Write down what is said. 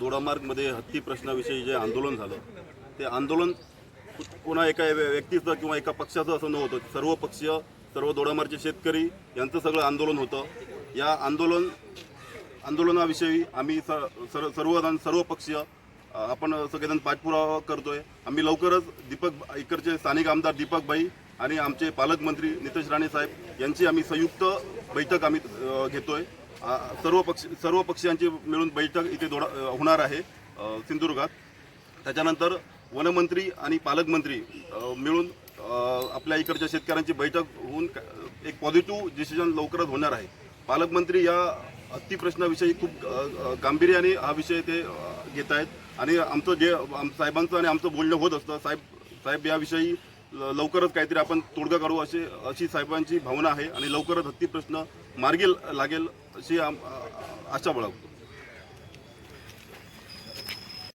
दोडामार्गमध्ये हत्ती प्रश्नाविषयी जे आंदोलन झालं ते आंदोलन कोणा एका व्यक्तीचं किंवा एका पक्षाचं असं नव्हतं. सर्व पक्षीय सर्व दोडामार्गचे शेतकरी यांचं सगळं आंदोलन होतं. या आंदोलन आंदोलनाविषयी आम्ही स सर्व सर्वजण सर्व पक्षीय आपण सगळेजण पाठपुरावा करतोय. आम्ही लवकरच दीपक इकडचे स्थानिक आमदार दीपकबाई आणि आमचे पालकमंत्री नितेश राणे साहेब यांची आम्ही संयुक्त बैठक आम्ही घेतोय. सर्व पक्ष सर्व पक्षांची मिळून बैठक इथे दोडा होणार आहे सिंधुदुर्गात. त्याच्यानंतर वनमंत्री आणि पालकमंत्री मिळून आपल्या इकडच्या शेतकऱ्यांची बैठक होऊन एक पॉझिटिव्ह डिसिजन लवकरच होणार आहे. पालकमंत्री या हत्ती प्रश्नाविषयी खूप गांभीर्याने हा विषय ते घेत आहेत. आणि आमचं जे साहेबांचं आणि आमचं बोलणं होत असतं साहेब साहेब याविषयी लवकरच काहीतरी आपण तोडगा काढू अशी अशी साहेबांची भावना आहे. आणि लवकरच हत्ती प्रश्न मार्गी लागेल अशी आम- अ- आशा बाळगतो